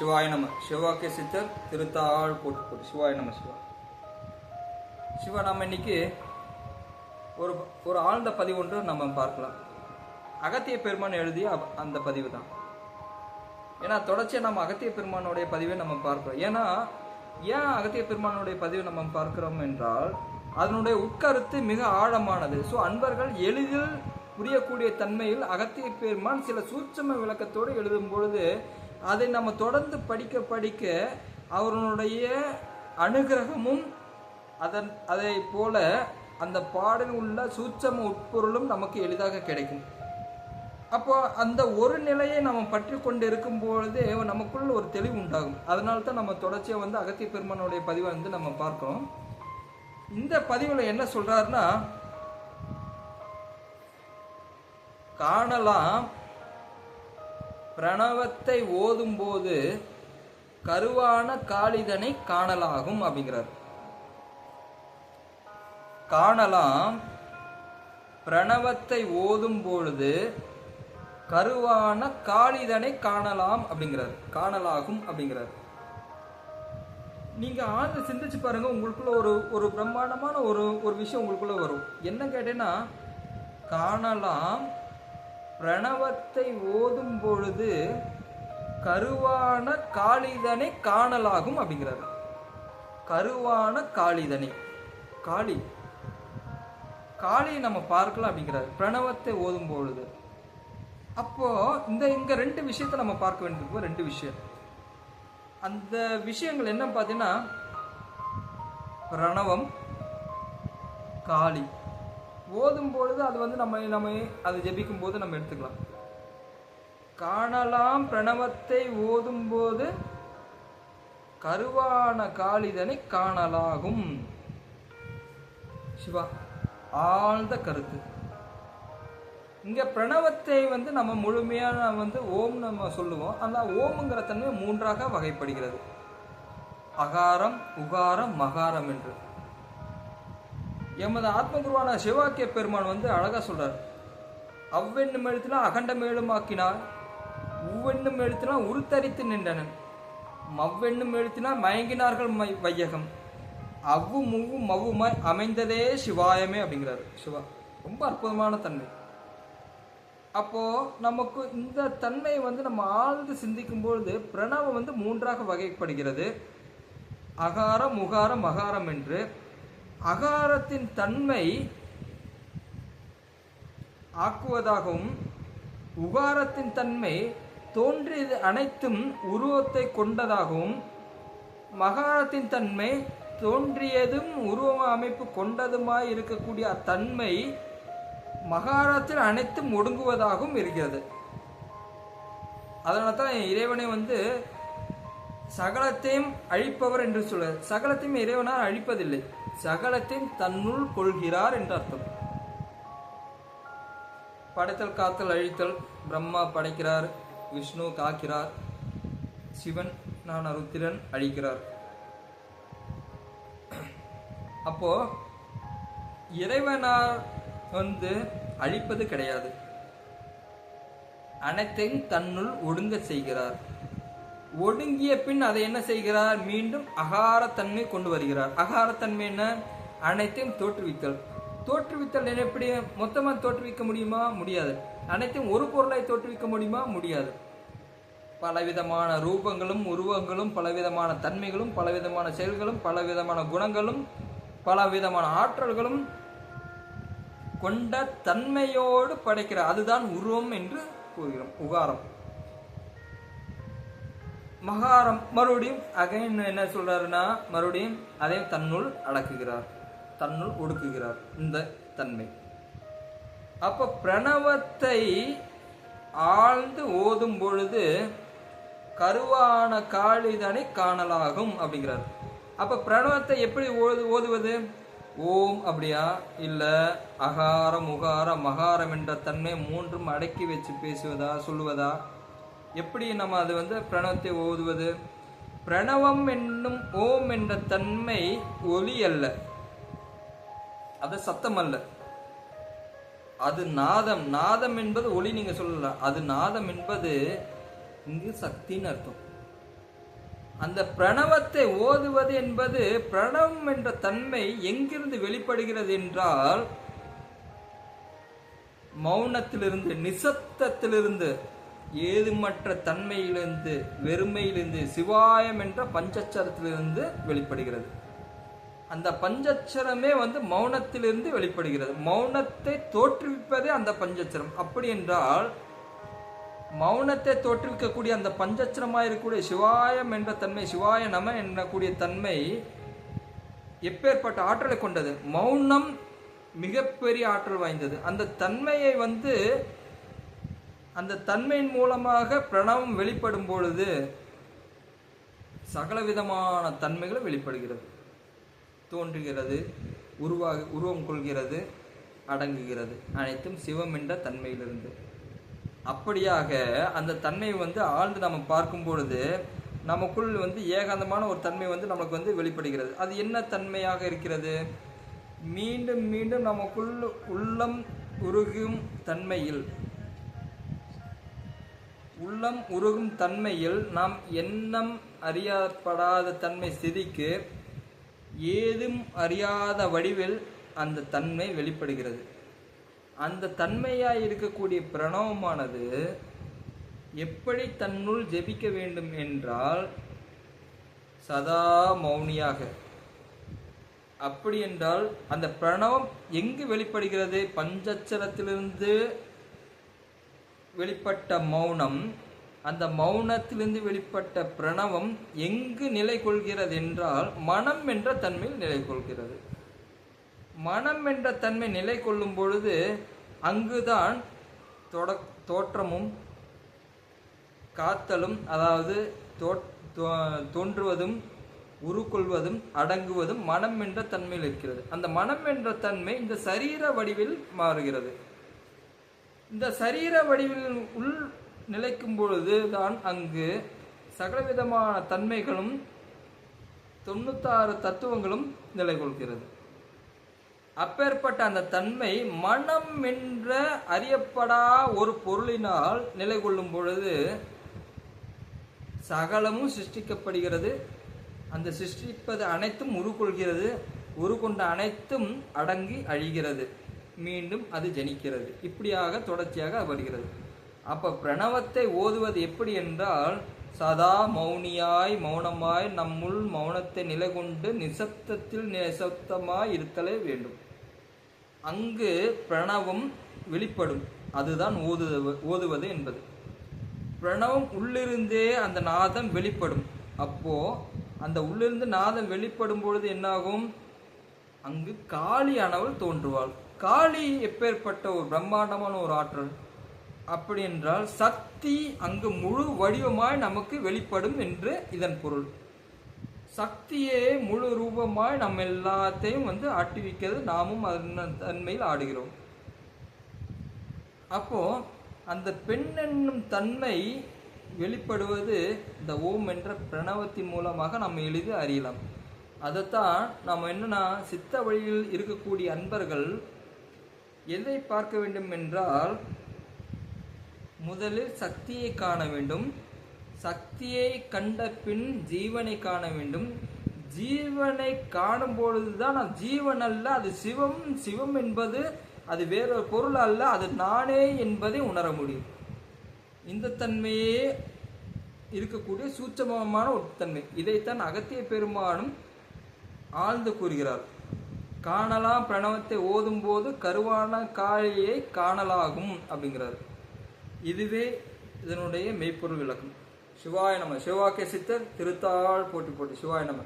சிவாய நம. சிவாக்கிய சித்தர் திருத்தாள் போட்டு போட்டு சிவாய நம சிவா. சிவா நம்ம இன்னைக்கு ஒரு ஒரு ஆழ்ந்த பதிவு ஒன்று நம்ம பார்க்கலாம். அகத்திய பெருமான் எழுதிய அப்- அந்த பதிவு தான் ஏன்னா தொடர்ச்சியாக நம்ம அகத்திய பெருமானுடைய பதிவை நம்ம பார்க்கிறோம். ஏன்னா ஏன் அகத்திய பெருமானுடைய பதிவை நம்ம பார்க்கிறோம் என்றால் அதனுடைய உட்கருத்து மிக ஆழமானது. ஸோ அன்பர்கள் எளிதில் புரியக்கூடிய தன்மையில் அகத்திய பெருமான் சில சூட்சம விளக்கத்தோடு எழுதும் பொழுது அதை நம்ம தொடர்ந்து படிக்க படிக்க அவருடைய அனுகிரகமும் அதன் அதை போல அந்த பாடலில் உள்ள சூட்சம உட்பொருளும் நமக்கு எளிதாக கிடைக்கும். அப்போ அந்த ஒரு நிலையை நம்ம பற்றி கொண்டு இருக்கும் பொழுதே நமக்குள்ள ஒரு தெளிவு உண்டாகும். அதனால தான் நம்ம தொடர்ச்சியாக வந்து அகத்திய பெருமானுடைய பதிவை வந்து நம்ம பார்க்கிறோம். இந்த பதிவில் என்ன சொல்றாருன்னா காணலாம் பிரணவத்தை ஓதும்போது கருவான காளிதனை காணலாகும் அப்படிங்கிறார். காணலாம். பிரணவத்தை ஓதும் பொழுது கருவான காளிதனை காணலாம் அப்படிங்கிறார். காணலாகும் அப்படிங்கிறார். நீங்க ஆழ்ந்து சிந்திச்சு பாருங்க உங்களுக்குள்ள ஒரு ஒரு பிரம்மாண்டமான ஒரு ஒரு விஷயம் உங்களுக்குள்ள வரும். என்ன கேட்டேன்னா காணலாம் பிரணவத்தை ஓதும் பொழுது கருவான காளிதனை காணலாகும் அப்படிங்கிறார். கருவான காளிதனை. காளி. காளியை நம்ம பார்க்கலாம் அப்படிங்கிறார். பிரணவத்தை ஓதும் பொழுது. அப்போ இந்த இங்க ரெண்டு விஷயத்தை நம்ம பார்க்க வேண்டியிருக்கோம். ரெண்டு விஷயம். அந்த விஷயங்கள் என்ன பார்த்தீங்கன்னா பிரணவம் காளி. ஓதும் பொழுது அது வந்து நம்ம நம்ம அது ஜெபிக்கும் போது நம்ம எடுத்துக்கலாம். காணலாம் பிரணவத்தை ஓதும் போது கருவான காளிதனை காணலாகும். சிவா ஆழ்ந்த கருத்து. இங்க பிரணவத்தை வந்து நம்ம முழுமையான வந்து ஓம் நம்ம சொல்லுவோம். அந்த ஓம்ங்கிற தன்மை மூன்றாக வகைப்படுகிறது. அகாரம் உகாரம் மகாரம் என்று. எமது ஆத்மகுருவான சிவாக்கிய பெருமான் வந்து அழகாக சொல்கிறார் அவ்வெண்ணும் எழுத்தினா அகண்ட மேலுமாக்கினார் உவ்வெண்ணும் எழுத்தினா உருத்தரித்து நின்றனன் மவ்வெண்ணும் எழுத்துனா மயங்கினார்கள் மை- வையகம் அவ்வும் முவ்வும் மவ்வுமாய் அமைந்ததே சிவாயமே அப்படிங்கிறாரு சிவா. ரொம்ப அற்புதமான தன்மை. அப்போது நமக்கு இந்த தன்மையை வந்து நம்ம ஆழ்ந்து சிந்திக்கும் பொழுது பிரணவம் வந்து மூன்றாக வகைப்படுகிறது. அகாரம் உகாரம் மகாரம் என்று அகாரத்தின் தன்மை ஆக்குவதாகவும் உகாரத்தின் தன்மை தோன்றியது அனைத்தும் உருவத்தை கொண்டதாகவும் மகாரத்தின் தன்மை தோன்றியதும் உருவ அமைப்பு கொண்டதுமாய் இருக்கக்கூடிய அத்தன்மை மகாரத்தில் அனைத்தும் ஒடுங்குவதாகவும் இருக்கிறது. அதனால தான் இறைவனை வந்து சகலத்தையும் அழிப்பவர் என்று சொல்ல சகலத்தையும் இறைவனால் அழிப்பதில்லை. சகலத்தையும் தன்னுள் கொள்கிறார் என்று அர்த்தம். படைத்தல் காத்தல் அழித்தல் பிரம்மா படைக்கிறார் விஷ்ணு காக்கிறார் சிவன் நான் ருத்திரன் அழிக்கிறார். அப்போ இறைவனார் வந்து அழிப்பது கிடையாது. அனைத்தையும் தன்னுள் ஒடுங்க செய்கிறார். ஒடுங்கிய பின் அதை என்ன செய்கிறார்? மீண்டும் அகாரத்தன்மை கொண்டு வருகிறார். அகாரத்தன்மை என்ன? அனைத்தையும் தோற்றுவித்தல். தோற்றுவித்தல் எப்படி? மொத்தமாக தோற்றுவிக்க முடியுமா? முடியாது. அனைத்தையும் ஒரு பொருளை தோற்றுவிக்க முடியுமா? முடியாது. பலவிதமான ரூபங்களும் உருவங்களும் பலவிதமான தன்மைகளும் பலவிதமான செயல்களும் பலவிதமான குணங்களும் பலவிதமான ஆற்றல்களும் கொண்ட தன்மையோடு படைக்கிறார் அதுதான் உருவம் என்று கூறுகிறோம். உகாரம். மகாரம் மறுபடியும் அகைன் என்ன சொல்றாருன்னா மறுபடியும் அதை தன்னுள் அடக்குகிறார். தன்னுள் ஒடுக்குகிறார். இந்த தன்மை. அப்ப பிரணவத்தை ஆழ்ந்து ஓதும் பொழுது கருவான காளிதனை காணலாகும் அப்படிங்கிறார். அப்ப பிரணவத்தை எப்படி ஓது ஓதுவது? ஓம் அப்படியா? இல்ல அகாரம் உகாரம் மகாரம் என்ற தன்மை மூன்றும் அடக்கி வச்சு பேசுவதா சொல்லுவதா? எப்படி நம்ம அது வந்து பிரணவத்தை ஓதுவது? பிரணவம் என்னும் ஓம் என்ற தன்மை ஒலி அல்ல. அது சத்தம் அல்ல. அது நாதம். நாதம் என்பது ஒளி நீங்க சொல்லலாம். அது நாதம் என்பது இங்கு சக்தின்னு அர்த்தம். அந்த பிரணவத்தை ஓதுவது என்பது பிரணவம் என்ற தன்மை எங்கிருந்து வெளிப்படுகிறது என்றால் மௌனத்திலிருந்து நிசப்தத்திலிருந்து ஏதுமற்ற தன்மையிலிருந்து வெறுமையிலிருந்து சிவாயம் என்ற பஞ்சச்சரத்திலிருந்து வெளிப்படுகிறது. அந்த பஞ்சச்சரமே வந்து மௌனத்திலிருந்து வெளிப்படுகிறது. மௌனத்தை தோற்றுவிப்பதே அந்த பஞ்சச்சரம். அப்படி என்றால் மௌனத்தை தோற்றுவிக்கக்கூடிய அந்த பஞ்சச்சரமாக இருக்கக்கூடிய சிவாயம் என்ற தன்மை சிவாய நம என்னக்கூடிய தன்மை எப்பேற்பட்ட ஆற்றலை கொண்டது? மௌனம் மிகப்பெரிய ஆற்றல் வாய்ந்தது. அந்த தன்மையை வந்து அந்த தன்மையின் மூலமாக பிரணவம் வெளிப்படும் பொழுது சகல விதமான தன்மைகள் வெளிப்படுகிறது. தோன்றுகிறது உருவாக உருவம் கொள்கிறது அடங்குகிறது. அனைத்தும் சிவம் என்ற தன்மையிலிருந்து. அப்படியாக அந்த தன்மை வந்து ஆழ்ந்து நம்ம பார்க்கும் பொழுது நமக்குள் வந்து ஏகாந்தமான ஒரு தன்மை வந்து நமக்கு வந்து வெளிப்படுகிறது. அது என்ன தன்மையாக இருக்கிறது? மீண்டும் மீண்டும் நமக்குள் உள்ளம் உருகும் தன்மையில் உள்ளம் உருகும் தன்மையில் நாம் எண்ணம் அறியப்படாத தன்மை ஸ்திதிக்கு ஏதும் அறியாத வடிவில் அந்த தன்மை வெளிப்படுகிறது. அந்த தன்மையாய் இருக்கக்கூடிய பிரணவமானது எப்படி தன்னுள் ஜெபிக்க வேண்டும் என்றால் சதா மௌனியாக. அப்படி என்றால் அந்த பிரணவம் எங்கு வெளிப்படுகிறது? பஞ்சச்சரத்திலிருந்து வெளிப்பட்ட மௌனம் அந்த மௌனத்திலிருந்து வெளிப்பட்ட பிரணவம் எங்கு நிலை கொள்கிறது என்றால் மனம் என்ற தன்மையில் நிலை கொள்கிறது மனம் என்ற தன்மை நிலை கொள்ளும் பொழுது அங்குதான் தொட தோற்றமும் காத்தலும் அதாவது தோ- தோன்றுவதும் உருக்கொள்வதும் அடங்குவதும் மனம் என்ற தன்மையில் இருக்கிறது. அந்த மனம் என்ற தன்மை இந்த சரீர வடிவில் மாறுகிறது. இந்த சரீர வடிவில் உள் நிலைக்கும் பொழுது தான் அங்கு சகலவிதமான தன்மைகளும் தொண்ணூத்தாறு தத்துவங்களும் நிலை கொள்கிறது அப்பேற்பட்ட அந்த தன்மை மனம் என்ற அறியப்படா ஒரு பொருளினால் நிலை கொள்ளும் பொழுது சகலமும் சிருஷ்டிக்கப்படுகிறது. அந்த சிருஷ்டிப்பது அனைத்தும் உருக்கொள்கிறது. உருக்கொண்ட அனைத்தும் அடங்கி அழிகிறது. மீண்டும் அது ஜனிக்கிறது. இப்படியாக தொடர்ச்சியாக அது வருகிறது அப்போ பிரணவத்தை ஓதுவது எப்படி என்றால் சதா மௌனியாய் மௌனமாய் நம்முள் மௌனத்தை நிலை கொண்டு நிசப்தத்தில் நிசப்தமாய் இருத்தலே வேண்டும். அங்கு பிரணவம் வெளிப்படும். அதுதான் ஓது ஓதுவது என்பது. பிரணவம் உள்ளிருந்தே அந்த நாதம் வெளிப்படும். அப்போ அந்த உள்ளிருந்து நாதம் வெளிப்படும் பொழுது என்னாகும்? அங்கு காளியானவள் தோன்றுவாள். காளி எப்பேற்பட்ட ஒரு பிரம்மாண்டமான ஒரு ஆற்றல்? அப்படி என்றால் சக்தி அங்கு முழு வடிவமாய் நமக்கு வெளிப்படும் என்று இதன் பொருள். சக்தியே முழு ரூபமாய் நம்ம எல்லாத்தையும் வந்து ஆட்டிவிக்கிறது நாமும் அதன் தன்மையில் ஆடுகிறோம். அப்போ அந்த பெண் என்னும் தன்மை வெளிப்படுவது இந்த ஓம் என்ற பிரணவத்தின் மூலமாக நம்ம எளிது அறியலாம். அதைத்தான் நம்ம என்னென்னா சித்த வழியில் இருக்கக்கூடிய அன்பர்கள் எதை பார்க்க வேண்டும் என்றால் முதலில் சக்தியை காண வேண்டும். சக்தியை கண்ட பின் ஜீவனை காண வேண்டும். ஜீவனை காணும் பொழுதுதான் அது ஜீவன் அல்ல அது சிவம். சிவம் என்பது அது வேறொரு பொருள் அல்ல அது நானே என்பதை உணர முடியும். இந்த தன்மையே இருக்கக்கூடிய சூட்சமமான ஒரு தன்மை. இதைத்தான் அகத்திய பெருமானும் ஆழ்ந்து கூறுகிறார். காணலாம் பிரணவத்தை ஓதும்போது கருவான காளியை காணலாகும் அப்படிங்கிறார். இதுவே இதனுடைய மெய்ப்பொருள் விளக்கம். சிவாய நம சிவாக்கிய சித்தர் திருத்தாள் போட்டி போட்டி சிவாய நம.